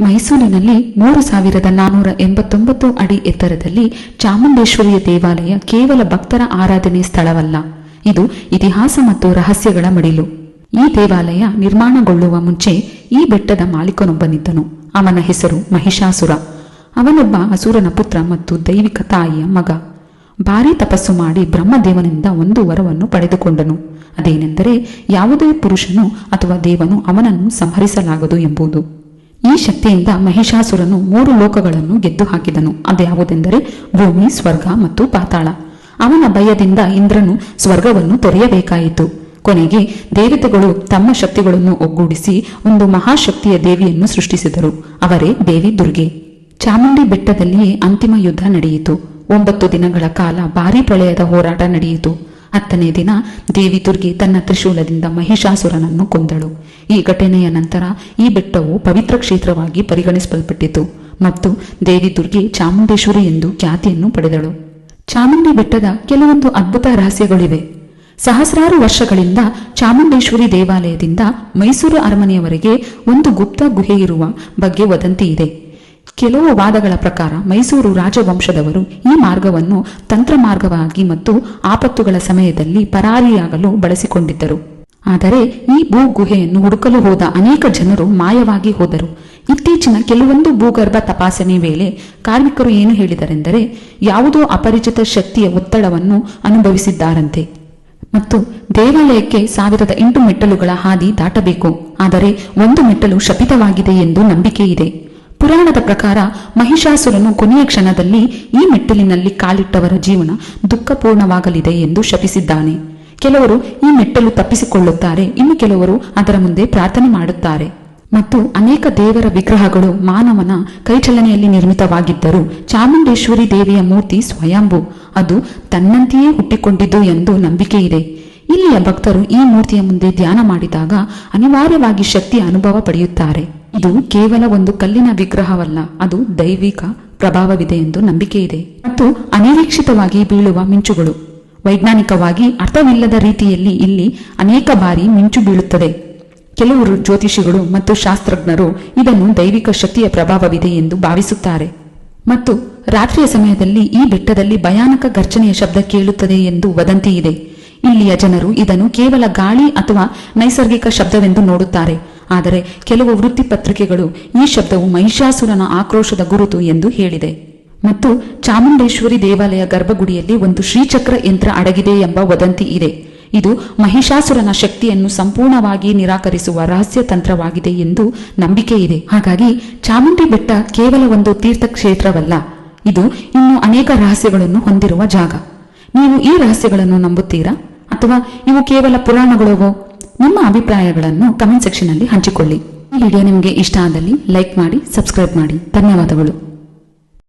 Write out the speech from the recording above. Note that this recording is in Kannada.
ಮೈಸೂರಿನಲ್ಲಿ ಮೂರು ಸಾವಿರದ ನಾನೂರ ಎಂಬತ್ತೊಂಬತ್ತು ಅಡಿ ಎತ್ತರದಲ್ಲಿ ಚಾಮುಂಡೇಶ್ವರಿಯ ದೇವಾಲಯ ಕೇವಲ ಭಕ್ತರ ಆರಾಧನೆ ಸ್ಥಳವಲ್ಲ. ಇದು ಇತಿಹಾಸ ಮತ್ತು ರಹಸ್ಯಗಳ ಮಡಿಲು. ಈ ದೇವಾಲಯ ನಿರ್ಮಾಣಗೊಳ್ಳುವ ಮುಂಚೆ ಈ ಬೆಟ್ಟದ ಮಾಲೀಕನೊಬ್ಬನಿದ್ದನು. ಅವನ ಹೆಸರು ಮಹಿಷಾಸುರ. ಅವನೊಬ್ಬ ಅಸುರನ ಪುತ್ರ ಮತ್ತು ದೈವಿಕ ತಾಯಿಯ ಮಗ. ಭಾರೀ ತಪಸ್ಸು ಮಾಡಿ ಬ್ರಹ್ಮದೇವನಿಂದ ಒಂದು ವರವನ್ನು ಪಡೆದುಕೊಂಡನು. ಅದೇನೆಂದರೆ ಯಾವುದೇ ಪುರುಷನು ಅಥವಾ ದೇವನು ಅವನನ್ನು ಸಂಹರಿಸಲಾಗದು ಎಂಬುದು. ಈ ಶಕ್ತಿಯಿಂದ ಮಹಿಷಾಸುರನು ಮೂರು ಲೋಕಗಳನ್ನು ಗೆದ್ದು ಹಾಕಿದನು. ಅದ್ಯಾವುದೆಂದರೆ ಭೂಮಿ, ಸ್ವರ್ಗ ಮತ್ತು ಪಾತಾಳ. ಅವನ ಭಯದಿಂದ ಇಂದ್ರನು ಸ್ವರ್ಗವನ್ನು ತೊರೆಯಬೇಕಾಯಿತು. ಕೊನೆಗೆ ದೇವತೆಗಳು ತಮ್ಮ ಶಕ್ತಿಗಳನ್ನು ಒಗ್ಗೂಡಿಸಿ ಒಂದು ಮಹಾಶಕ್ತಿಯ ದೇವಿಯನ್ನು ಸೃಷ್ಟಿಸಿದರು. ಅವರೇ ದೇವಿ ದುರ್ಗೆ. ಚಾಮುಂಡಿ ಬೆಟ್ಟದಲ್ಲಿಯೇ ಅಂತಿಮ ಯುದ್ಧ ನಡೆಯಿತು. ಒಂಬತ್ತು ದಿನಗಳ ಕಾಲ ಭಾರೀ ಪ್ರಳಯದ ಹೋರಾಟ ನಡೆಯಿತು. ಹತ್ತನೇ ದಿನ ದೇವಿ ದುರ್ಗೆ ತನ್ನ ತ್ರಿಶೂಲದಿಂದ ಮಹಿಷಾಸುರನನ್ನು ಕೊಂದಳು. ಈ ಘಟನೆಯ ನಂತರ ಈ ಬೆಟ್ಟವು ಪವಿತ್ರ ಕ್ಷೇತ್ರವಾಗಿ ಪರಿಗಣಿಸಲ್ಪಟ್ಟಿತು ಮತ್ತು ದೇವಿ ದುರ್ಗೆ ಚಾಮುಂಡೇಶ್ವರಿ ಎಂದು ಖ್ಯಾತಿಯನ್ನು ಪಡೆದಳು. ಚಾಮುಂಡಿ ಬೆಟ್ಟದ ಕೆಲವೊಂದು ಅದ್ಭುತ ರಹಸ್ಯಗಳಿವೆ. ಸಹಸ್ರಾರು ವರ್ಷಗಳಿಂದ ಚಾಮುಂಡೇಶ್ವರಿ ದೇವಾಲಯದಿಂದ ಮೈಸೂರು ಅರಮನೆಯವರೆಗೆ ಒಂದು ಗುಪ್ತ ಗುಹೆ ಇರುವ ಬಗ್ಗೆ ವದಂತಿ ಇದೆ. ಕೆಲವು ವಾದಗಳ ಪ್ರಕಾರ ಮೈಸೂರು ರಾಜವಂಶದವರು ಈ ಮಾರ್ಗವನ್ನು ತಂತ್ರ ಮಾರ್ಗವಾಗಿ ಮತ್ತು ಆಪತ್ತುಗಳ ಸಮಯದಲ್ಲಿ ಪರಾರಿಯಾಗಲು ಬಳಸಿಕೊಂಡಿದ್ದರು. ಆದರೆ ಈ ಭೂ ಗುಹೆಯನ್ನು ಹುಡುಕಲು ಹೋದ ಅನೇಕ ಜನರು ಮಾಯವಾಗಿ ಹೋದರು. ಇತ್ತೀಚಿನ ಕೆಲವೊಂದು ಭೂಗರ್ಭ ತಪಾಸಣೆ ವೇಳೆ ಕಾರ್ಮಿಕರು ಏನು ಹೇಳಿದರೆಂದರೆ, ಯಾವುದೋ ಅಪರಿಚಿತ ಶಕ್ತಿಯ ಒತ್ತಡವನ್ನು ಅನುಭವಿಸಿದ್ದಾರಂತೆ. ಮತ್ತು ದೇವಾಲಯಕ್ಕೆ ಸಾವಿರದ ಎಂಟು ಮೆಟ್ಟಲುಗಳ ಹಾದಿ ದಾಟಬೇಕು. ಆದರೆ ಒಂದು ಮೆಟ್ಟಲು ಶಪಿತವಾಗಿದೆ ಎಂದು ನಂಬಿಕೆ ಇದೆ. ಪುರಾಣದ ಪ್ರಕಾರ ಮಹಿಷಾಸುರನು ಕೊನೆಯ ಕ್ಷಣದಲ್ಲಿ ಈ ಮೆಟ್ಟಿಲಿನಲ್ಲಿ ಕಾಲಿಟ್ಟವರ ಜೀವನ ದುಃಖಪೂರ್ಣವಾಗಲಿದೆ ಎಂದು ಶಪಿಸಿದ್ದಾನೆ. ಕೆಲವರು ಈ ಮೆಟ್ಟಲು ತಪ್ಪಿಸಿಕೊಳ್ಳುತ್ತಾರೆ, ಇನ್ನು ಕೆಲವರು ಅದರ ಮುಂದೆ ಪ್ರಾರ್ಥನೆ ಮಾಡುತ್ತಾರೆ. ಮತ್ತು ಅನೇಕ ದೇವರ ವಿಗ್ರಹಗಳು ಮಾನವನ ಕೈಚಲನೆಯಲ್ಲಿ ನಿರ್ಮಿತವಾಗಿದ್ದರೂ ಚಾಮುಂಡೇಶ್ವರಿ ದೇವಿಯ ಮೂರ್ತಿ ಸ್ವಯಂಭು. ಅದು ತನ್ನಂತೆಯೇ ಹುಟ್ಟಿಕೊಂಡಿದ್ದು ಎಂದು ನಂಬಿಕೆ ಇದೆ ಇಲ್ಲಿಯ ಭಕ್ತರು ಈ ಮೂರ್ತಿಯ ಮುಂದೆ ಧ್ಯಾನ ಮಾಡಿದಾಗ ಅನಿವಾರ್ಯವಾಗಿ ಶಕ್ತಿಯ ಅನುಭವ ಪಡೆಯುತ್ತಾರೆ. ಇದು ಕೇವಲ ಒಂದು ಕಲ್ಲಿನ ವಿಗ್ರಹವಲ್ಲ, ಅದು ದೈವಿಕ ಪ್ರಭಾವವಿದೆ ಎಂದು ನಂಬಿಕೆ ಇದೆ ಮತ್ತು ಅನಿರೀಕ್ಷಿತವಾಗಿ ಬೀಳುವ ಮಿಂಚುಗಳು. ವೈಜ್ಞಾನಿಕವಾಗಿ ಅರ್ಥವಿಲ್ಲದ ರೀತಿಯಲ್ಲಿ ಇಲ್ಲಿ ಅನೇಕ ಬಾರಿ ಮಿಂಚು ಬೀಳುತ್ತದೆ. ಕೆಲವರು ಜ್ಯೋತಿಷಿಗಳು ಮತ್ತು ಶಾಸ್ತ್ರಜ್ಞರು ಇದನ್ನು ದೈವಿಕ ಶಕ್ತಿಯ ಪ್ರಭಾವವಿದೆ ಎಂದು ಭಾವಿಸುತ್ತಾರೆ. ಮತ್ತು ರಾತ್ರಿಯ ಸಮಯದಲ್ಲಿ ಈ ಬೆಟ್ಟದಲ್ಲಿ ಭಯಾನಕ ಘರ್ಜನೆಯ ಶಬ್ದ ಕೇಳುತ್ತದೆ ಎಂದು ವದಂತಿ ಇದೆ. ಇಲ್ಲಿಯ ಜನರು ಇದನ್ನು ಕೇವಲ ಗಾಳಿ ಅಥವಾ ನೈಸರ್ಗಿಕ ಶಬ್ದವೆಂದು ನೋಡುತ್ತಾರೆ. ಆದರೆ ಕೆಲವು ವೃತ್ತಿಪತ್ರಿಕೆಗಳು ಈ ಶಬ್ದವು ಮಹಿಷಾಸುರನ ಆಕ್ರೋಶದ ಗುರುತು ಎಂದು ಹೇಳಿದೆ. ಮತ್ತು ಚಾಮುಂಡೇಶ್ವರಿ ದೇವಾಲಯ ಗರ್ಭಗುಡಿಯಲ್ಲಿ ಒಂದು ಶ್ರೀಚಕ್ರ ಯಂತ್ರ ಅಡಗಿದೆ ಎಂಬ ವದಂತಿ ಇದೆ. ಇದು ಮಹಿಷಾಸುರನ ಶಕ್ತಿಯನ್ನು ಸಂಪೂರ್ಣವಾಗಿ ನಿರಾಕರಿಸುವ ರಹಸ್ಯ ತಂತ್ರವಾಗಿದೆ ಎಂದು ನಂಬಿಕೆ ಇದೆ. ಹಾಗಾಗಿ ಚಾಮುಂಡಿ ಬೆಟ್ಟ ಕೇವಲ ಒಂದು ತೀರ್ಥಕ್ಷೇತ್ರವಲ್ಲ. ಇದು ಇನ್ನು ಅನೇಕ ರಹಸ್ಯಗಳನ್ನು ಹೊಂದಿರುವ ಜಾಗ. ನೀವು ಈ ರಹಸ್ಯಗಳನ್ನು ನಂಬುತ್ತೀರಾ? ಅಥವಾ ಇವು ಕೇವಲ ಪುರಾಣಗಳಿಗೋ ನಿಮ್ಮ ಅಭಿಪ್ರಾಯಗಳನ್ನು ಕಮೆಂಟ್ ಸೆಕ್ಷನ್ ಅಲ್ಲಿ ಹಂಚಿಕೊಳ್ಳಿ. ಈ ವಿಡಿಯೋ ನಿಮಗೆ ಇಷ್ಟ ಆದಲ್ಲಿ ಲೈಕ್ ಮಾಡಿ ಸಬ್ಸ್ಕ್ರೈಬ್ ಮಾಡಿ. ಧನ್ಯವಾದಗಳು.